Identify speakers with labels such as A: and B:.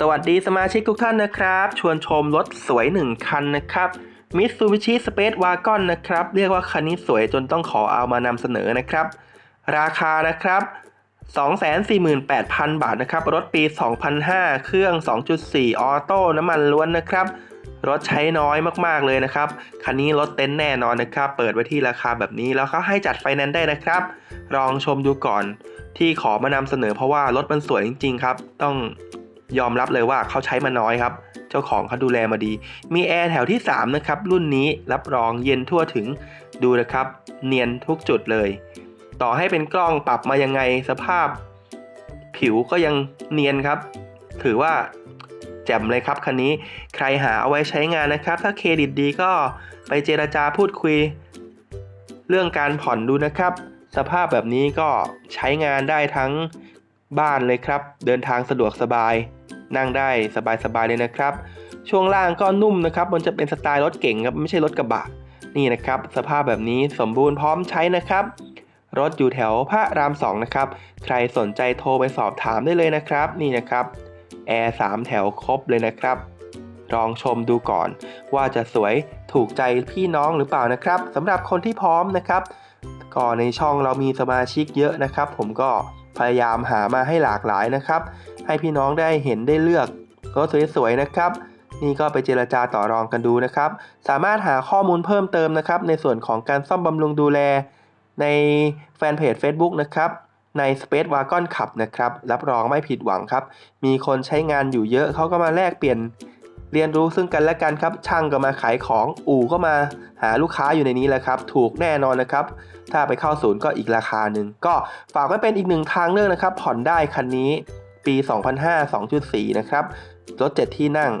A: สวัสดีสมาชิกทุกท่านนะครับ ชวนชมรถสวย 1 คันนะครับ Mitsubishi Space Wagon นะครับ เรียกว่าคันนี้สวยจนต้องขอเอามานำเสนอนะครับ ราคานะครับ 248,000 บาทนะครับ รถปี 2005 เครื่อง 2.4 ออโต้น้ำมันล้วนนะครับ รถใช้น้อยมากๆเลยนะครับ คันนี้รถเต็นท์แน่นอนนะครับ เปิดไว้ที่ราคาแบบนี้แล้วเขาให้จัดไฟแนนซ์ได้นะครับ ลองชมดูก่อนที่ขอมานำเสนอเพราะว่ารถมันสวยจริงๆครับ ต้อง ยอมรับเลยว่าเขาใช้มาน้อยครับ เจ้าของเขาดูแลมาดี มีแอร์แถวที่ 3 นะครับ รุ่นนี้รับรองเย็นทั่วถึงดูนะครับ เนียนทุกจุดเลย ต่อให้เป็นกล้องปรับมายังไงสภาพ ผิวก็ยังเนียนครับ ถือว่าแจ่มเลยครับคันนี้ใครหาเอาไว้ใช้งานนะครับ ถ้าเครดิตดีก็ไปเจราจาพูดคุย เรื่องการผ่อนดูนะครับ สภาพแบบนี้ก็ใช้งานได้ทั้ง บ้านเลยครับ เดินทางสะดวกสบาย นั่งได้สบายๆเลยนะครับ ช่วงล่างก็นุ่มนะครับ มันจะเป็นสไตล์รถเก่งครับไม่ใช่รถกระบะนี่นะครับ สภาพแบบนี้สมบูรณ์พร้อมใช้นะครับ รถอยู่แถวพระรามสองนะครับ ใครสนใจโทรไปสอบถามได้เลยนะครับ นี่นะครับแอร์สามแถวครบเลยนะครับลองชมดูก่อนว่าจะสวยถูกใจพี่น้องหรือเปล่านะครับสำหรับคนที่พร้อมนะครับ ก็ในช่องเรามีสมาชิกเยอะนะครับ ผมก็ พยายามหามาให้หลากหลายนะครับ ให้พี่น้องได้เห็นได้เลือกรถสวยๆนะครับ นี่ก็ไปเจรจาต่อรองกันดูนะครับ สามารถหาข้อมูลเพิ่มเติมนะครับ ในส่วนของการซ่อมบำรุงดูแล ในแฟนเพจ Facebook นะครับใน Space Wagon ขับนะครับ รับรองไม่ผิดหวังครับ มีคนใช้งานอยู่เยอะเขาก็มาแลกเปลี่ยน เรียนรู้ซึ่งกันและกันครับ ช่างก็มาขายของ อู่ก็มาหาลูกค้าอยู่ในนี้แหละครับ ถูกแน่นอนนะครับ ถ้าไปเข้าศูนย์ก็อีกราคาหนึ่ง ก็ฝากไว้เป็นอีกหนึ่งทางเลือกนะครับ ผ่อนได้คันนี้ปี 2005 2.4 นะครับ รถ 7 ที่นั่ง